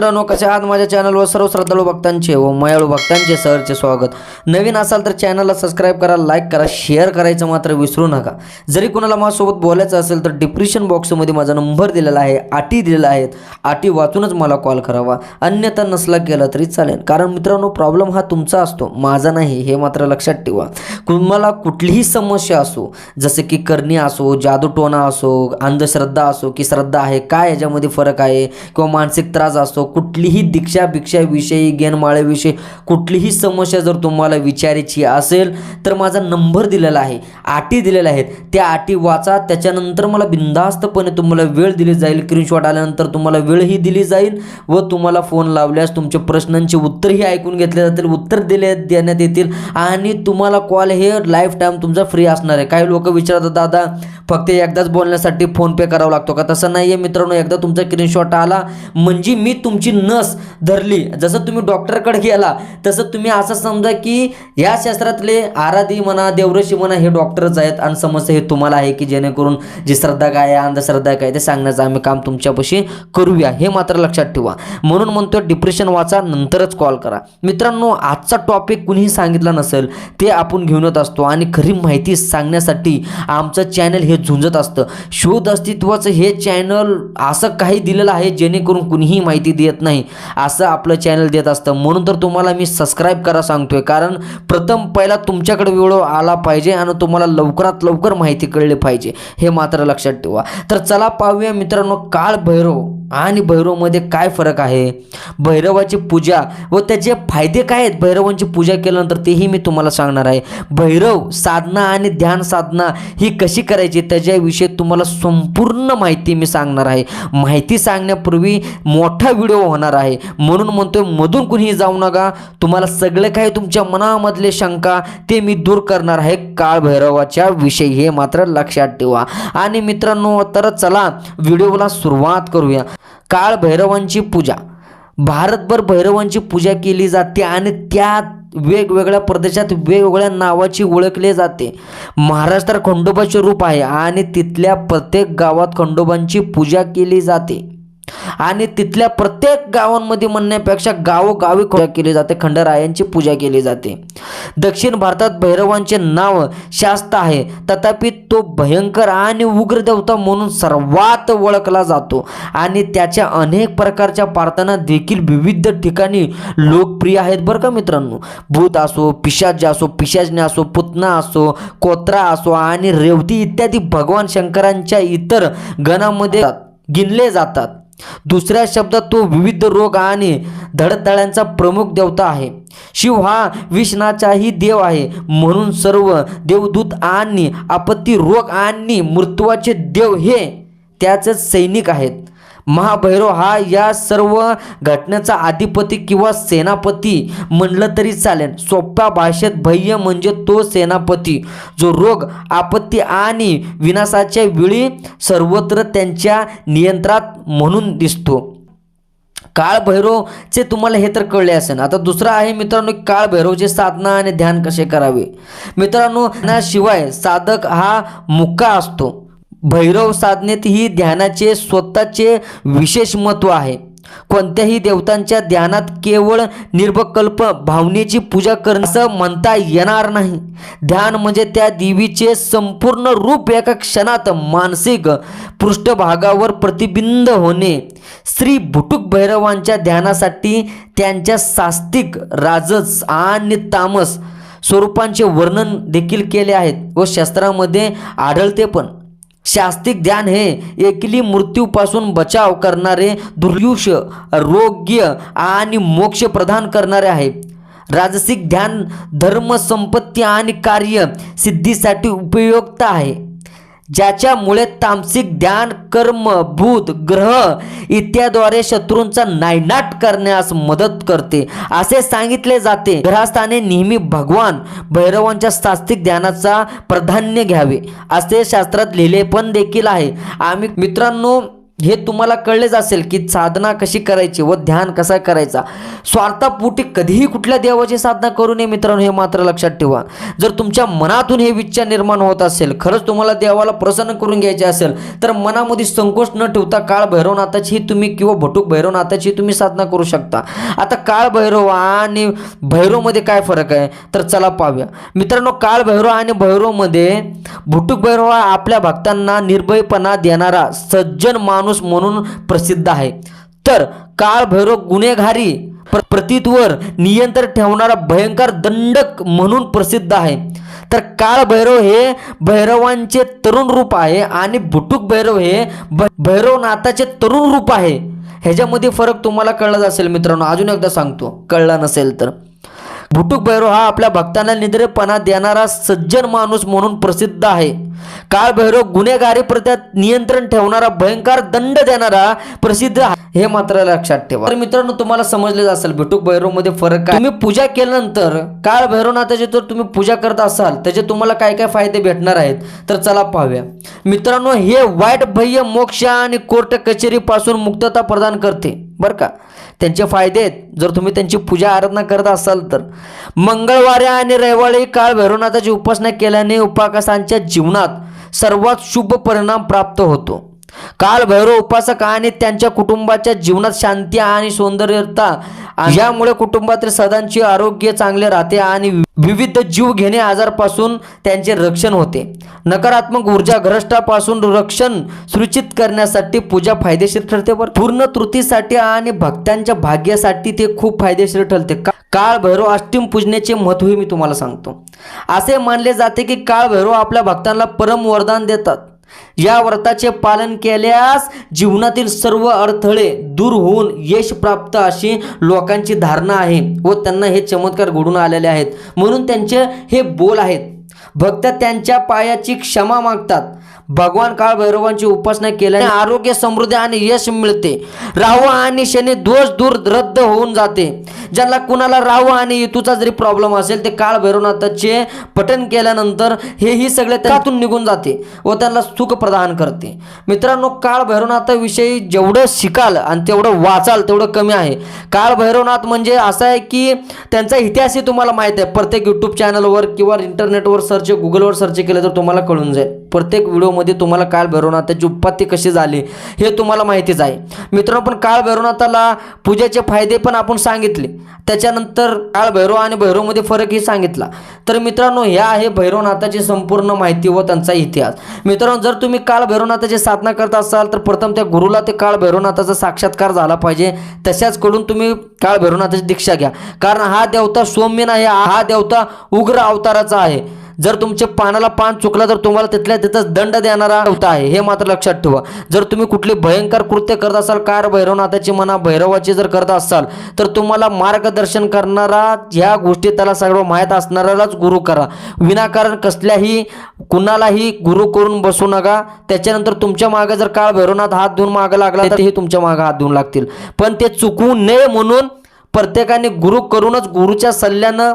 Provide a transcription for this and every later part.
मित्रांनो कसे आहात? माझ्या चॅनलवर सर्व श्रद्धाळू भक्तांचे व मयाळू भक्तांचे सरचे स्वागत. नवीन असाल तर चॅनलला सबस्क्राईब करा लाईक करा शेअर करायचं मात्र विसरू नका. जरी कोणाला माझ्यासोबत बोलायचं असेल तर डिप्रेशन बॉक्समध्ये माझा नंबर दिलेला आहे अटी दिलेल्या आहेत अटी वाचूनच मला कॉल करावा. अन्यथा नसला केला तरी चालेल. कारण मित्रांनो प्रॉब्लेम हा तुमचा असतो माझा नाही हे मात्र लक्षात ठेवा. तुम्हाला कुठलीही समस्या असो जसं की करणी असो जादूटोणा असो अंधश्रद्धा असो की श्रद्धा आहे काय याच्यामध्ये फरक आहे किंवा मानसिक त्रास असतो कुठलीही दीक्षा भिक्षाविषयी विषयी कुठलीही समस्या जर तुम्हाला विचारायची असेल तर माझा नंबर दिलेला आहे अटी दिलेल्या आहेत. त्या अटी वाचा त्याच्यानंतर मला बिनधास्तपणे तुम्हाला वेळ दिली जाईल. स्क्रीनशॉट आल्यानंतर तुम्हाला वेळही दिली जाईल व तुम्हाला फोन लावल्यास तुमच्या प्रश्नांची उत्तरही ऐकून घेतले जातील उत्तर दिले देण्यात येतील आणि तुम्हाला कॉल हे लाईफ टाईम तुमचा फ्री असणार आहे. काही लोक विचारतात दादा फक्त एकदाच बोलण्यासाठी फोनपे करावा लागतो का? तसं नाही आहे मित्रांनो एकदा तुमचा स्क्रीनशॉट आला म्हणजे मी तुम तुमची नस धरली जसं तुम्ही डॉक्टरकडे गेला तसं तुम्ही असं समजा की या शास्त्रातले आराधी म्हणा देवरशी म्हणा हे डॉक्टरच आहेत आणि समस्या हे तुम्हाला आहे की जेणेकरून जी श्रद्धा काय आहे अंधश्रद्धा काय ते सांगण्याचं आम्ही काम तुमच्यापाशी करूया. हे मात्र लक्षात ठेवा. म्हणून म्हणतो डिप्रेशन वाचा नंतरच कॉल करा. मित्रांनो आजचा टॉपिक कुणीही सांगितला नसेल ते आपण घेऊन येत असतो आणि खरी माहिती सांगण्यासाठी आमचं चॅनल हे झुंजत असतं. शोध अस्तित्वाचं हे चॅनल असं काही दिलेलं आहे जेणेकरून कुणीही माहिती देत नाही. असं आपलं चॅनल देत असतं. म्हणून तर तुम्हाला मी सबस्क्राईब करा सांगतोय. कारण प्रथम पहिला तुमच्याकडे व्हिडिओ आला पाहिजे आणि तुम्हाला लवकरात लवकर माहिती कळली पाहिजे. हे मात्र लक्षात ठेवा. तर चला पाहूया मित्रांनो काळ भैरव आणि भैरवमध्ये काय फरक आहे? भैरवाची पूजा व त्याचे फायदे काय आहेत? भैरवांची पूजा केल्यानंतर तेही मी तुम्हाला सांगणार आहे. भैरव साधना आणि ध्यान साधना ही कशी करायची? त्याच्याविषयी तुम्हाला संपूर्ण माहिती मी सांगणार आहे. माहिती सांगण्यापूर्वी मोठा व्हिडिओ होणार आहे. म्हणून म्हणतोय मधून कुणीही जाऊ नका. तुम्हाला सगळे काही तुमच्या मनामधले शंका ते मी दूर करणार आहे. काळ भैरवाच्या विषयी हे मात्र लक्षात ठेवा. आणि मित्रांनो तर चला व्हिडिओला सुरुवात करूया. काळ भैरवांची पूजा. भारतभर भैरवांची पूजा केली जाते आणि त्यात वेगवेगळ्या प्रदेशात वेगवेगळ्या नावाची ओळखले जाते. महाराष्ट्रात खंडोबाचे रूप आहे आणि तिथल्या प्रत्येक गावात खंडोबांची पूजा केली जाते. आणि तिथल्या प्रत्येक गावांमध्ये म्हणण्यापेक्षा गावोगावी पूजा केली जाते खंडरायांची पूजा केली जाते. दक्षिण भारतात भैरवांचे नाव शास्त आहे. तथापि तो भयंकर आणि उग्र देवता म्हणून सर्वात ओळखला जातो. आणि त्याच्या अनेक प्रकारच्या प्रार्थना देखील विविध ठिकाणी लोकप्रिय आहेत बरं का मित्रांनो. भूत असो पिशाज असो पिशाजने असो पुतना असो कोत्रा असो आणि रेवती इत्यादी भगवान शंकरांच्या इतर गणामध्ये गिनले जातात. दुसऱ्या शब्दात तो विविध रोग आणि धडधड्यांचा प्रमुख देवता आहे. शिव हा विष्णाचाही देव आहे. म्हणून सर्व देवदूत आणि आपत्ती रोग आणि मृत्यूचे देव हे त्याचे सैनिक आहेत. महाभैरव हा या सर्व घटनेचा अधिपती किंवा सेनापती म्हणलं तरी चालेल. सोप्या भाषेत भय्य म्हणजे तो सेनापती. जो रोग आपत्ती आणि विनाशाच्या वेळी सर्वत्र त्यांच्या नियंत्रणात म्हणून दिसतो. काळभैरवचे तुम्हाला हे तर कळले असेल. आता दुसरं आहे मित्रांनो काळभैरवचे साधना आणि ध्यान कसे करावे? मित्रांनो शिवाय साधक हा मुक्का असतो. भैरव साधनेत ही ध्यानाचे स्वतःचे विशेष महत्त्व आहे. कोणत्याही देवतांच्या ध्यानात केवळ निर्भकल्प भावनेची पूजा करणं म्हणता येणार नाही. ध्यान म्हणजे त्या देवीचे संपूर्ण रूप एका क्षणात मानसिक पृष्ठभागावर प्रतिबिंब होणे. श्री भुटुक भैरवांच्या ध्यानासाठी त्यांच्या सास्तिक राजस आणि तामस स्वरूपांचे वर्णन देखील केले आहेत व शास्त्रामध्ये आढळते पण. शास्तिक ध्यान हे एकली मृत्यूपासून बचाव करणारे दुर्युष आरोग्य आणि मोक्ष प्रदान करणारे आहे. राजसिक ध्यान धर्म संपत्ती आणि कार्य सिद्धीसाठी उपयुक्त आहे. ज्याच्यामुळे तामसिक ध्यान कर्म भूत ग्रह इत्याद्वारे शत्रूंचा नायनाट करण्यास मदत करते. असे सांगितले जाते. ग्रहस्थाने नेहमी भगवान भैरवांच्या सास्तिक ध्यानाचा प्राधान्य घ्यावे. असे शास्त्रात लिहिले पण देखील आहे. आम्ही मित्रांनो हे तुम्हाला कळलेच असेल की साधना कशी करायची व ध्यान कसा करायचा. स्वार्थापोटी कधीही कुठल्या देवाची साधना करू नये मित्रांनो हे मात्र लक्षात ठेवा. जर तुमच्या मनातून हे विचार निर्माण होत असेल खरंच तुम्हाला देवाला प्रसन्न करून घ्यायचे असेल तर मनामध्ये संकोच न ठेवता काळ भैरवनाथाची तुम्ही किंवा भटूक भैरवनाथाची तुम्ही साधना करू शकता. आता काळ भैरव आणि भैरवमध्ये काय फरक आहे? तर चला पाहूया. मित्रांनो काळ भैरव आणि भैरवमध्ये भुटूक भैरव हा आपल्या भक्तांना निर्भयपणा देणारा सज्जन माणूस म्हणून प्रसिद्ध आहे. तर काळ भैरव गुन्हेगारी प्र- प्रतीतवर नियंत्रण ठेवणारा भयंकर दंडक म्हणून प्रसिद्ध आहे. तर काळ भैरव हे भैरवांचे तरुण रूप आहे आणि भुटुक भैरव हे भैरवनाथाचे तरुण रूप आहे. ह्याच्यामध्ये फरक तुम्हाला कळलाच असेल मित्रांनो. अजून एकदा सांगतो. कळला नसेल तर. भुटुक भैरव हा आपल्या भक्तांना निद्रेपणा देणारा सज्जन माणूस म्हणून प्रसिद्ध आहे. काळ भैरव गुन्हेगारी प्रत्यात नियंत्रण ठेवणारा भयंकर दंड देणारा प्रसिद्ध आहे. हे मात्र लक्षात ठेवा. तर मित्रांनो तुम्हाला समजलेच असेल भेटूक भैरवमध्ये फरक काय? तुम्ही पूजा केल्यानंतर काळ भैरवनाथाची जर तुम्ही पूजा करत असाल त्याचे तुम्हाला काय काय फायदे भेटणार आहेत? तर चला पाहूया. मित्रांनो हे वाईट भय्य मोक्ष आणि कोर्ट कचेरी पासून मुक्तता प्रदान करते. बरं का? त्यांचे फायदे आहेत. जर तुम्ही त्यांची पूजा आराधना करत असाल तर. मंगळवारी आणि रविवारी काळ भैरवनाथाची उपासना केल्याने उपासकांच्या जीवनात सर्वात शुभ परिणाम प्राप्त होतो. काल भैरव उपासक आणि त्यांच्या कुटुंबाच्या जीवनात शांती आणि सौंदर्यता यामुळे कुटुंबातील सदांचे आरोग्य चांगले राहते आणि विविध जीव घेणे आजारपासून त्यांचे रक्षण होते. नकारात्मक ऊर्जा घरष्टापासून रक्षण सूचित करण्यासाठी पूजा फायदेशीर ठरते बरं. पूर्ण त्रुटीसाठी आणि भक्तांच्या भाग्यासाठी ते खूप फायदेशीर ठरते. का- काळ भैरव अष्टमी पूजण्याचे मी तुम्हाला सांगतो. असे मानले जाते की काळ भैरव आपल्या भक्तांना परम वरदान देतात. या व्रताचे पालन केल्यास जीवनातील सर्व अडथळे दूर होऊन यश प्राप्त अशी लोकांची धारणा आहे व त्यांना हे चमत्कार घडून आलेले आहेत. म्हणून त्यांचे हे बोल आहेत. भक्त त्यांच्या पायाची क्षमा मागतात. भगवान काळ भैरवांची उपासना केल्याने आरोग्य समृद्धी आणि यश मिळते. राहू आणि शनी दोष दूर रद्द होऊन जाते. ज्यांना कुणाला राहू आणि येतूचा जरी प्रॉब्लेम असेल ते काळ भैरवनाथाचे पठन केल्यानंतर हेही सगळे त्यातून निघून जाते व त्यांना सुख प्रदान करते. मित्रांनो काळ भैरवनाथाविषयी जेवढं शिकाल आणि तेवढं वाचाल तेवढं कमी आहे. काळ भैरवनाथ म्हणजे असं आहे की त्यांचा इतिहासही तुम्हाला माहीत आहे. प्रत्येक यूट्यूब चॅनलवर किंवा इंटरनेटवर सर्च गुगलवर सर्च केलं तर तुम्हाला कळून जाईल. प्रत्येक व्हिडिओमध्ये तुम्हाला काळ भैरवनाथाची उत्पत्ती कशी झाली हे तुम्हाला माहितीच आहे. मित्रांनो पण काळ भैरवनाथाला पूजेचे फायदे पण आपण सांगितले. त्याच्यानंतर काळ भैरव आणि भैरवमध्ये फरकही सांगितला. तर मित्रांनो ह्या आहे भैरवनाथाची संपूर्ण माहिती व त्यांचा इतिहास. मित्रांनो जर तुम्ही काळ भैरवनाथाची साधना करत असाल तर प्रथम त्या गुरुला ते काळ भैरवनाथाचा साक्षात्कार झाला पाहिजे. तशाच कडून तुम्ही काळ भैरवनाथाची दीक्षा घ्या. कारण हा देवता सौम्य नाही हा देवता उग्र अवताराचा आहे. जर तुमच्या पानाला पान चुकला तर तुम्हाला तिथल्या तिथंच दंड देणारा होता आहे हे मात्र लक्षात ठेवा. जर तुम्ही कुठली भयंकर कृत्य करत असाल कार भैरवनाथाची म्हणा भैरवाची जर करत असाल तर तुम्हाला मार्गदर्शन करणारा ह्या गोष्टी त्याला सगळं माहीत असणाऱ्यालाच गुरु करा. विनाकारण कसल्याही कुणालाही गुरु करून बसू नका. त्याच्यानंतर तुमच्या मागे जर काळ भैरवनाथ हात धुवून मागं लागला तर हे तुमच्या मागे हात धुवून लागतील. पण ते चुकू नये म्हणून प्रत्येकाने गुरु करूनच गुरुच्या सल्ल्यानं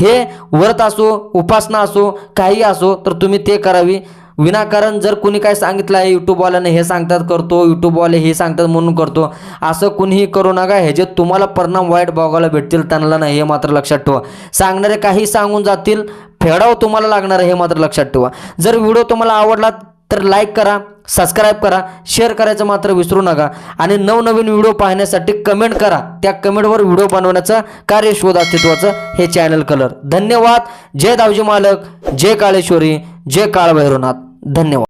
हे व्रत असो उपासना असो काही असो तर तुम्ही ते करावी. विनाकारण जर कुणी काय सांगितलं आहे यूट्यूबवाल्याने हे सांगतात करतो यूट्यूबवाले हे सांगतात म्हणून करतो. असं कुणीही करू नका हे जे तुम्हाला परिणाम वाईट बघायला भेटतील त्यांना नाही हे मात्र लक्षात ठेवा. सांगणारे काही सांगून जातील फेडाव तुम्हाला लागणार आहे हे मात्र लक्षात ठेवा. जर व्हिडिओ तुम्हाला आवडला तर लाईक करा सबस्क्राईब करा शेअर करायचं मात्र विसरू नका. आणि नवनवीन व्हिडिओ पाहण्यासाठी कमेंट करा. त्या कमेंटवर व्हिडिओ बनवण्याचं कार्य शोध अस्तित्वाचं हे चॅनल कलर धन्यवाद. जय दावजी मालक. जय काळेश्वरी. जय काळ भैरवनाथ धन्यवाद.